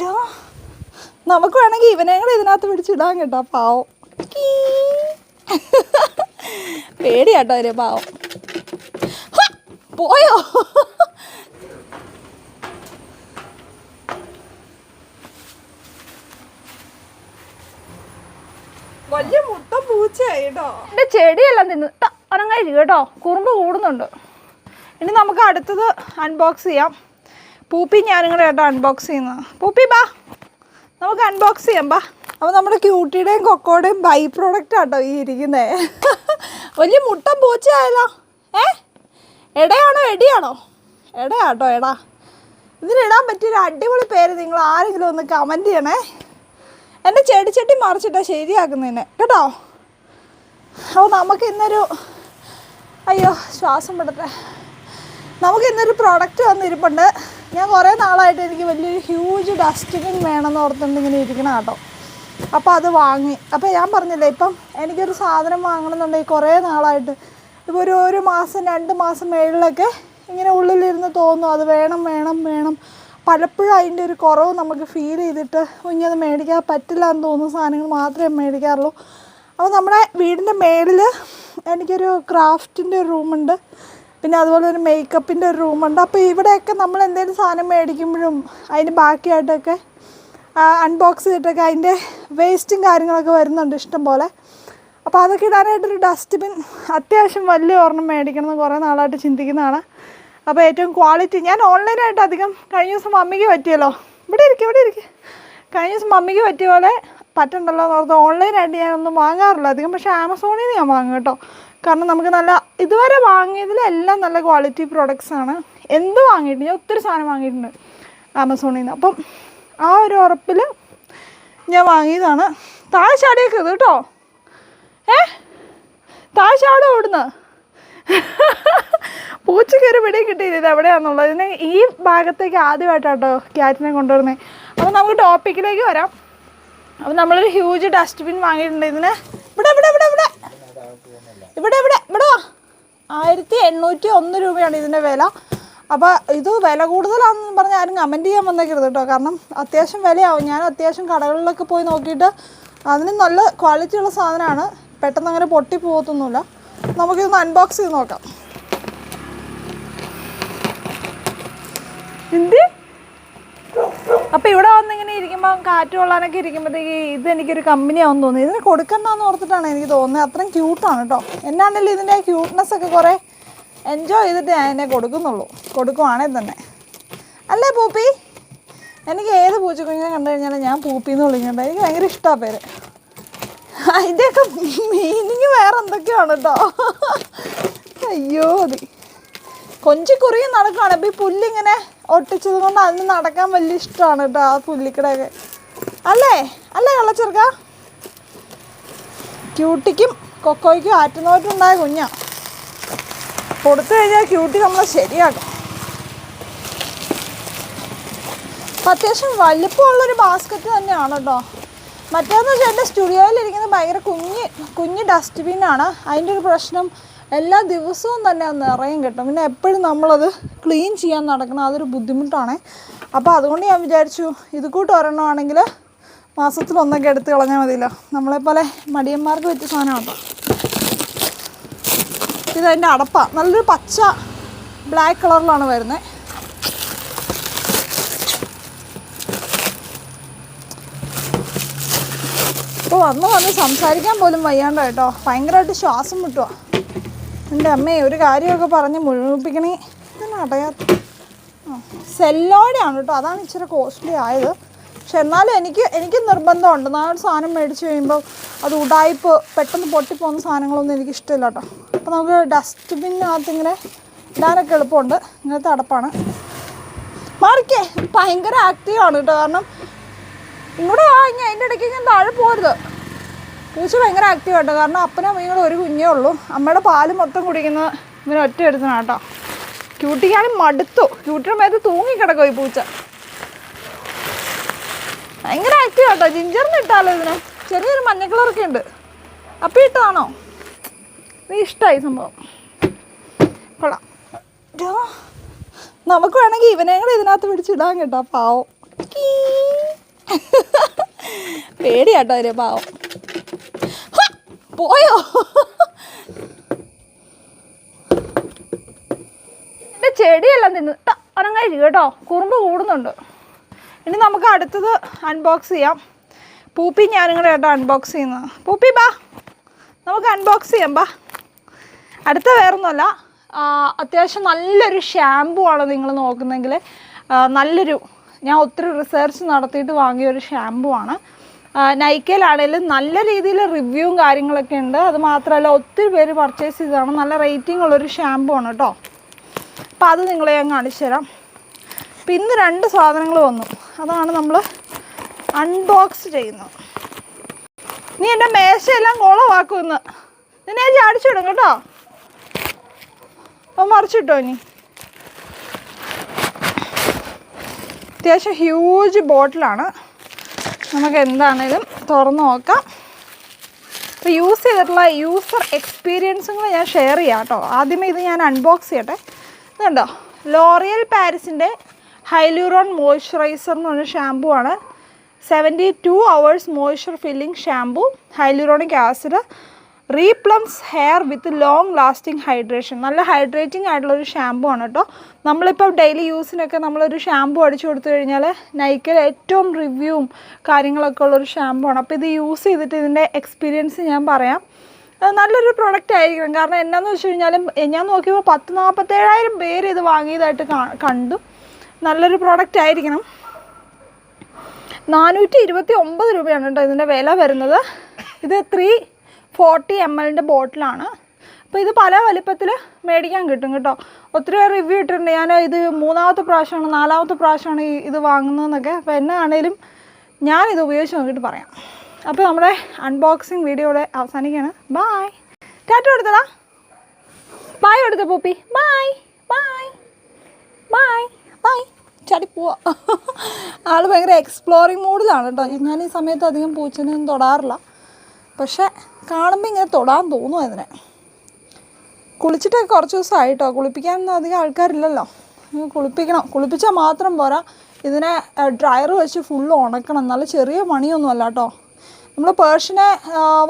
ഡാ, നമുക്ക് വേണമെങ്കിൽ ഇവനെ കൂടെ ഇതിനകത്ത് പിടിച്ചിടാൻ കേട്ടോ പാവം. പേടിയാട്ടോ അവർ പാവം. പോയോ? വലിയ മുട്ട പൂച്ചയായിട്ടോ എന്റെ ചെടിയെല്ലാം തിന്ന് അനങ്ങായിരിക്കും കേട്ടോ. കുറുമ്പ് കൂടുന്നുണ്ട്. ഇനി നമുക്ക് അടുത്തത് അൺബോക്സ് ചെയ്യാം. പൂപ്പി ഞാനും കൂടെ ഏട്ടാ അൺബോക്സ് ചെയ്യുന്നത് പൂപ്പി ബാ. നമുക്ക് അൺബോക്സ് ചെയ്യാം ബാ. അപ്പോൾ നമ്മുടെ ക്യൂട്ടിയുടെയും കൊക്കോടെയും ബൈ പ്രോഡക്റ്റ് ആട്ടോ ഈ ഇരിക്കുന്നത് വലിയ മുട്ട പൂച്ചയായല്ലോ. ഏ? എടയാണോ എടിയാണോ? എടയാട്ടോ എടാ. ഇതിനിടാൻ പറ്റിയൊരു അടിപൊളി പേര് നിങ്ങൾ ആരെങ്കിലും ഒന്ന് കമന്റ് ചെയ്യണേ. എന്റെ ചെടിച്ചട്ടി മറിച്ചിട്ടാ ശരിയാക്കുന്നതിന്. കേട്ടോ? അപ്പോൾ നമുക്ക് ഇന്നൊരു അയ്യോ ശ്വാസം വിടട്ടെ. നമുക്ക് ഇന്നൊരു പ്രോഡക്റ്റ് വന്നിരിപ്പുണ്ട്. ഞാൻ കുറേ നാളായിട്ട് എനിക്ക് വലിയൊരു ഹ്യൂജ് ഡസ്റ്റ്ബിൻ വേണമെന്ന് ഓർത്തുകൊണ്ട് ഇങ്ങനെ ഇരിക്കണം കേട്ടോ. അപ്പോൾ അത് വാങ്ങി. അപ്പോൾ ഞാൻ പറഞ്ഞില്ലേ ഇപ്പം എനിക്കൊരു സാധനം വാങ്ങണമെന്നുണ്ടെങ്കിൽ കുറേ നാളായിട്ട് ഇപ്പോൾ ഒരു ഒരു മാസം രണ്ട് മാസം മേളിലൊക്കെ ഇങ്ങനെ ഉള്ളിലിരുന്ന് തോന്നും അത് വേണം വേണം വേണം. പലപ്പോഴും അതിന്റെ ഒരു കുറവ് നമുക്ക് ഫീൽ ചെയ്തിട്ട് ഇനി അത് മേടിക്കാൻ പറ്റില്ല എന്ന് തോന്നുന്ന സാധനങ്ങൾ മാത്രമേ മേടിക്കാറുള്ളൂ. അപ്പോൾ നമ്മുടെ വീടിന്റെ മേളിൽ എനിക്കൊരു ക്രാഫ്റ്റിന്റെ റൂമുണ്ട് പിന്നെ അതുപോലെ ഒരു മേക്കപ്പിന്റെ ഒരു റൂമുണ്ട് അപ്പോൾ ഇവിടെയൊക്കെ നമ്മൾ എന്തെങ്കിലും സാധനം മേടിക്കുമ്പോഴും അതിന് ബാക്കിയായിട്ടൊക്കെ അൺബോക്സ് ചെയ്തിട്ടൊക്കെ അതിന്റെ വേസ്റ്റും കാര്യങ്ങളൊക്കെ വരുന്നുണ്ട് ഇഷ്ടം പോലെ. അപ്പോൾ അതൊക്കെ ഇടാനായിട്ടൊരു ഡസ്റ്റ്ബിൻ അത്യാവശ്യം വലിയ ഒരെണ്ണം മേടിക്കണം എന്ന് കുറേ നാളായിട്ട് ചിന്തിക്കുന്നതാണ്. അപ്പോൾ ഏറ്റവും ക്വാളിറ്റി ഞാൻ ഓൺലൈനായിട്ട് അധികം കഴിഞ്ഞ ദിവസം മമ്മിക്ക് പറ്റിയല്ലോ. ഇവിടെ ഇരിക്കും ഇവിടെ ഇരിക്കും. കഴിഞ്ഞ ദിവസം മമ്മിക്ക് പറ്റിയ പോലെ പറ്റണ്ടല്ലോ എന്ന് ഓർത്ത് ഓൺലൈനായിട്ട് ഞാനൊന്നും വാങ്ങാറില്ല അധികം. പക്ഷേ ആമസോണിൽ നിന്ന് ഞാൻ വാങ്ങും കേട്ടോ. കാരണം നമുക്ക് നല്ല ഇതുവരെ വാങ്ങിയതിലെല്ലാം നല്ല ക്വാളിറ്റി പ്രോഡക്റ്റ്സ് ആണ്. എന്ത് വാങ്ങിയിട്ടുണ്ട്? ഞാൻ ഒത്തിരി സാധനം വാങ്ങിയിട്ടുണ്ട് ആമസോണിൽ നിന്ന് അപ്പം ആ ഒരു ഉറപ്പിൽ ഞാൻ വാങ്ങിയതാണ്. താഴെ ഇത് കേട്ടോ. ഏ? താഴെ ഓടുന്ന. പൂച്ചയ്ക്ക് ഒരു പിടിയും കിട്ടിയില്ല ഇത് എവിടെയാണെന്നുള്ളത് ഇതിനെ ഈ ഭാഗത്തേക്ക് ആദ്യമായിട്ടാട്ടോ ക്യാറ്റിനെ കൊണ്ടുവരുന്നത് അപ്പോൾ നമുക്ക് ടോപ്പിക്കിലേക്ക് വരാം. അപ്പോൾ നമ്മളൊരു ഹ്യൂജ് ഡസ്റ്റ്ബിൻ വാങ്ങിയിട്ടുണ്ട് ഇതിന്. ഇവിടെ ഇവിടെ ഇവിടെ ആയിരത്തി എണ്ണൂറ്റി ഒന്ന് രൂപയാണ് ഇതിന്റെ വില. അപ്പോൾ ഇത് വില കൂടുതലാണെന്ന് പറഞ്ഞ് ആരും കമന്റ് ചെയ്യാൻ വന്നേക്കരുത് കേട്ടോ. കാരണം അത്യാവശ്യം വിലയാവും. ഞാൻ അത്യാവശ്യം കടകളിലൊക്കെ പോയി നോക്കിയിട്ട് അതിന് നല്ല ക്വാളിറ്റി ഉള്ള സാധനമാണ്. പെട്ടെന്ന് അങ്ങനെ പൊട്ടി പോകത്തൊന്നുമില്ല. നമുക്കിതൊന്ന് അൺബോക്സ് ചെയ്ത് നോക്കാം. എന്ത്? അപ്പോൾ ഇവിടെ വന്നിങ്ങനെ ഇരിക്കുമ്പോൾ കാറ്റ് കൊള്ളാനൊക്കെ ഇരിക്കുമ്പോഴത്തേക്ക് ഇത് എനിക്കൊരു കമ്പനിയാവും തോന്നി ഇതിന് കൊടുക്കണ്ടെന്ന് ഓർത്തിട്ടാണ് എനിക്ക് തോന്നുന്നത്. അത്രയും ക്യൂട്ടാണ് കേട്ടോ എന്നാണെങ്കിലും ഇതിന്റെ ക്യൂട്ട്നെസ് ഒക്കെ കുറേ എൻജോയ് ചെയ്തിട്ട് ഞാൻ എന്നെ കൊടുക്കുന്നുള്ളൂ. കൊടുക്കുവാണെങ്കിൽ തന്നെ. അല്ലേ പൂപ്പി? എനിക്ക് ഏത് പൂച്ചക്കുഞ്ഞിനെ കണ്ടു കഴിഞ്ഞാലും ഞാൻ പൂപ്പി എന്ന് വിളിക്കുന്നുണ്ട്. എനിക്ക് ഭയങ്കര ഇഷ്ടമാണ് പേര്. അതിന്റെയൊക്കെ മീനിങ് വേറെ എന്തൊക്കെയാണ് കേട്ടോ അയ്യോ അതി. കൊഞ്ചിക്കുറിയും നടക്കുകയാണ് അപ്പോൾ ഈ പുല്ലിങ്ങനെ ഒട്ടിച്ചത് കൊണ്ട് അതിന് നടക്കാൻ വലിയ ഇഷ്ടമാണ് കേട്ടോ ആ പുല്ലിക്കടയൊക്കെ അല്ലേ? അല്ലേ കള്ളച്ചെറുക്ക? ക്യൂട്ടിക്കും കൊക്കോയ്ക്കും ആറ്റുന്നോട്ടുണ്ടായ കുഞ്ഞാ. കൊടുത്തു കഴിഞ്ഞാൽ ക്യൂട്ടി നമ്മളെ ശരിയാക്കും. അത്യാവശ്യം വലിപ്പമുള്ളൊരു ബാസ്ക്കറ്റ് തന്നെയാണ് കേട്ടോ. മറ്റേന്ന് വെച്ചാൽ എന്റെ സ്റ്റുഡിയോയിലിരിക്കുന്നത് ഭയങ്കര കുഞ്ഞ് കുഞ്ഞ് ഡസ്റ്റ്ബിന്നാണ് അതിന്റെ ഒരു പ്രശ്നം എല്ലാ ദിവസവും തന്നെ അത് നിറയും കിട്ടും. പിന്നെ എപ്പോഴും നമ്മളത് ക്ലീൻ ചെയ്യാൻ നടക്കണം അതൊരു ബുദ്ധിമുട്ടാണ്. അപ്പോൾ അതുകൊണ്ട് ഞാൻ വിചാരിച്ചു ഇത് കൂട്ട് ഒരെണ്ണമാണെങ്കിൽ മാസത്തിലൊന്നൊക്കെ എടുത്ത് കളഞ്ഞാൽ മതിയല്ലോ. നമ്മളെപ്പോലെ മടിയന്മാർക്ക് പറ്റിയ സാധനമാണ്? ഇതതിന്റെ അടപ്പ. നല്ലൊരു പച്ച ബ്ലാക്ക് കളറിലാണ് വരുന്നത് ഇപ്പോൾ വന്ന് വന്ന് സംസാരിക്കാൻ പോലും വയ്യാണ്ടോ കേട്ടോ. ഭയങ്കരമായിട്ട് ശ്വാസം മുട്ടുക എന്റെ അമ്മേ ഒരു കാര്യമൊക്കെ പറഞ്ഞ് മുഴുമിപ്പിക്കണേ. ഇതെന്നെ അടയാത്ത സെല്ലോടെയാണ് കേട്ടോ. അതാണ് ഇച്ചിരി കോസ്റ്റ്ലി ആയത്. പക്ഷെ എന്നാലും എനിക്ക് എനിക്ക് നിർബന്ധമുണ്ട്. നാളെ സാധനം മേടിച്ച് കഴിയുമ്പോൾ അത് ഉടായ്പ് പെട്ടെന്ന് പൊട്ടിപ്പോകുന്ന സാധനങ്ങളൊന്നും എനിക്ക് ഇഷ്ടമില്ല കേട്ടോ. അപ്പോൾ നമുക്ക് ഡസ്റ്റ്ബിന്നകത്ത് ഇങ്ങനെ ഇടാനൊക്കെ എളുപ്പമുണ്ട്. ഇങ്ങനത്തെ അടപ്പാണ്. മാറിക്കേ ഭയങ്കര ആക്റ്റീവാണ് കേട്ടോ. കാരണം ഇവിടെ ആ ഇനി അതിന്റെ ഇടയ്ക്ക് ഞാൻ താഴെ പോരുത്. പൂച്ച ഭയങ്കര ആക്റ്റീവ് കേട്ടോ കാരണം അപ്പനും അമ്മയും കൂടെ ഒരു കുഞ്ഞേ ഉള്ളൂ. അമ്മയുടെ പാൽ മൊത്തം കുടിക്കുന്നത് ഇവന് ഒറ്റ എടുത്തതാണ് കേട്ടോ. ക്യൂട്ടിക്കാണെങ്കിൽ മടുത്തു. ക്യൂട്ടിയുടെ മേത്ത് തൂങ്ങിക്കിടക്കോ ഈ പൂച്ച. ഭയങ്കര ആക്റ്റീവ് കേട്ടോ ജിഞ്ചറിന് ഇട്ടാലോ ഇതിന്? ചെറിയൊരു മഞ്ഞ കളറൊക്കെ ഉണ്ട്. അപ്പം ഇട്ടതാണോ? നീ ഇഷ്ടമായി സംഭവം. കൊള്ളാം. നമുക്ക് വേണമെങ്കിൽ ഇവനെ കൂടെ ഇതിനകത്ത് പിടിച്ചിടാൻ കേട്ടോ പാവം. പേടിയാട്ടോ അതിന് പാവം! പോയോ? എന്റെ ചെടിയെല്ലാം തിന്ന്. അനങ്ങായിരിക്കും കേട്ടോ. കുറുമ്പ് കൂടുന്നുണ്ട്. ഇനി നമുക്ക് അടുത്തത് അൺബോക്സ് ചെയ്യാം. പൂപ്പി ഞാനും കൂടെ കേട്ടോ അൺബോക്സ് ചെയ്യുന്നത് പൂപ്പി ബാ. നമുക്ക് അൺബോക്സ് ചെയ്യാം ബാ. അടുത്ത വേറൊന്നുമല്ല. അത്യാവശ്യം നല്ലൊരു ഷാമ്പു ആണ് നിങ്ങൾ നോക്കുന്നെങ്കിൽ നല്ലൊരു ഞാൻ ഒത്തിരി റിസർച്ച് നടത്തിയിട്ട് വാങ്ങിയ ഒരു ഷാമ്പു ആണ്. നൈക്കയിലാണെങ്കിലും നല്ല രീതിയിൽ റിവ്യൂവും കാര്യങ്ങളൊക്കെ ഉണ്ട്. അത് മാത്രമല്ല ഒത്തിരി പേര് പർച്ചേസ് ചെയ്തതാണ്. നല്ല റേറ്റിംഗ് ഉള്ളൊരു ഷാമ്പു ആണ് കേട്ടോ അപ്പോൾ അത് നിങ്ങളെ ഞാൻ കാണിച്ചു തരാം. അപ്പം ഇന്ന് രണ്ട് സാധനങ്ങൾ വന്നു. അതാണ് നമ്മൾ അൺബോക്സ് ചെയ്യുന്നത്. നീ എന്റെ മേശയെല്ലാം കുളമാക്കും ഇന്ന് നിന്നെ ഞാൻ ചാടിച്ചിടും കേട്ടോ. അപ്പം മറിച്ചിട്ടോ ഇനി? അത്യാവശ്യം ഹ്യൂജ് ബോട്ടിലാണ് നമുക്ക് എന്താണേലും തുറന്ന് നോക്കാം. അപ്പോൾ യൂസ് ചെയ്തിട്ടുള്ള യൂസർ എക്സ്പീരിയൻസും കൂടെ ഞാൻ ഷെയർ ചെയ്യാം കേട്ടോ. ആദ്യമേ ഇത് ഞാൻ അൺബോക്സ് ചെയ്യട്ടെ. ഇതുണ്ടോ ലോറിയൽ പാരിസിന്റെ ഹൈലൂറോൺ മോയ്സ്ചറൈസർ എന്ന് പറഞ്ഞ ഷാമ്പു ആണ്. Seventy two hours moisture filling shampoo hyaluronic acid replumps hair with long lasting hydration നല്ല ഹൈഡ്രേറ്റിംഗ് ആയിട്ടുള്ളൊരു ഷാമ്പു ആണ് കേട്ടോ. നമ്മളിപ്പോൾ ഡെയിലി യൂസിനൊക്കെ നമ്മളൊരു ഷാമ്പു അടിച്ചു കൊടുത്തു കഴിഞ്ഞാൽ നൈക്കിൽ ഏറ്റവും റിവ്യൂവും കാര്യങ്ങളൊക്കെ ഉള്ളൊരു ഷാമ്പു ആണ്. അപ്പോൾ ഇത് യൂസ് ചെയ്തിട്ട് ഇതിന്റെ എക്സ്പീരിയൻസ് ഞാൻ പറയാം. നല്ലൊരു പ്രൊഡക്റ്റ് ആയിരിക്കണം. കാരണം എന്നാന്ന് വെച്ച് കഴിഞ്ഞാലും ഞാൻ നോക്കിയപ്പോൾ പത്ത് നാൽപ്പത്തേഴായിരം പേര് ഇത് വാങ്ങിയതായിട്ട് കണ്ടു. നല്ലൊരു പ്രൊഡക്റ്റ് ആയിരിക്കണം. നാനൂറ്റി ഇരുപത്തി ഒമ്പത് രൂപയാണ് കേട്ടോ ഇതിന്റെ വില വരുന്നത്. ഇത് ത്രീ ഫോർട്ടി എം എല്ലിന്റെ ബോട്ടിലാണ്. അപ്പോൾ ഇത് പല വലിപ്പത്തിൽ മേടിക്കാൻ കിട്ടും കേട്ടോ. ഒത്തിരി പേർ റിവ്യൂ ഇട്ടിട്ടുണ്ട്. ഞാൻ ഇത് മൂന്നാമത്തെ പ്രാവശ്യമാണ് നാലാമത്തെ പ്രാവശ്യമാണ് ഈ ഇത് വാങ്ങുന്നതെന്നൊക്കെ. അപ്പോൾ എന്നെ ആണെങ്കിലും ഞാനിത് ഉപയോഗിച്ച് നോക്കിയിട്ട് പറയാം. അപ്പോൾ നമ്മുടെ അൺബോക്സിങ് വീഡിയോയുടെ അവസാനിക്കുകയാണ്. ബായ് ടാറ്റ കൊടുത്തടാ ബായ് കൊടുത്ത പൂപ്പി. ബായ് ബായ് ബായ് ബായ് ചാടി പോവാ. ആൾ ഭയങ്കര എക്സ്പ്ലോറിങ് മൂഡിലാണ് കേട്ടോ. ഞാൻ ഈ സമയത്ത് അധികം പൂച്ചനൊന്നും തൊടാറില്ല. പക്ഷെ കാണുമ്പോൾ ഇങ്ങനെ തൊടാൻ തോന്നും അതിനെ. കുളിച്ചിട്ടൊക്കെ കുറച്ച് ദിവസമായിട്ടോ? കുളിപ്പിക്കാനൊന്നും അധികം ആൾക്കാരില്ലല്ലോ. കുളിപ്പിക്കണം. കുളിപ്പിച്ചാൽ മാത്രം പോരാ. ഇതിനെ ഡ്രയർ വെച്ച് ഫുള്ള് ഉണക്കണം. നല്ല ചെറിയ പണിയൊന്നും കേട്ടോ നമ്മൾ പേഴ്സിനെ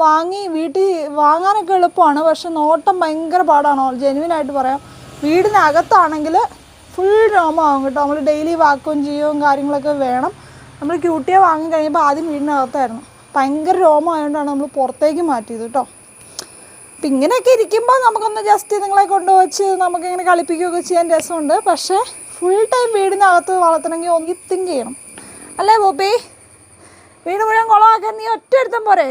വാങ്ങി വീട്ടിൽ വാങ്ങാനൊക്കെ എളുപ്പമാണ്. പക്ഷെ നോട്ടം ഭയങ്കര പാടാണോ? ജെനുവിനായിട്ട് പറയാം. വീടിനകത്താണെങ്കിൽ ഫുൾ രോമമാകും കേട്ടോ. നമ്മൾ ഡെയിലി വാക്കും ചെയ്യവും കാര്യങ്ങളൊക്കെ വേണം. നമ്മൾ ക്യൂട്ടിയെ വാങ്ങി കഴിയുമ്പോൾ ആദ്യം വീടിനകത്തായിരുന്നു. ഭയങ്കര രോമമായതുകൊണ്ടാണ് നമ്മൾ പുറത്തേക്ക് മാറ്റിയത് കേട്ടോ അപ്പം ഇങ്ങനെയൊക്കെ ഇരിക്കുമ്പോൾ നമുക്കൊന്ന് ജസ്റ്റ് നിങ്ങളെ കൊണ്ടുവച്ച് നമുക്കിങ്ങനെ കളിപ്പിക്കുകയൊക്കെ ചെയ്യാൻ രസമുണ്ട്. പക്ഷേ ഫുൾ ടൈം വീടിനകത്ത് വളർത്തണമെങ്കിൽ ഒന്ന് തിങ്ക് ചെയ്യണം. അല്ലേ ബോബി? വീട് മുഴുവൻ കുളമാക്കാൻ നീ ഒറ്റ എടുത്തം പോരെ?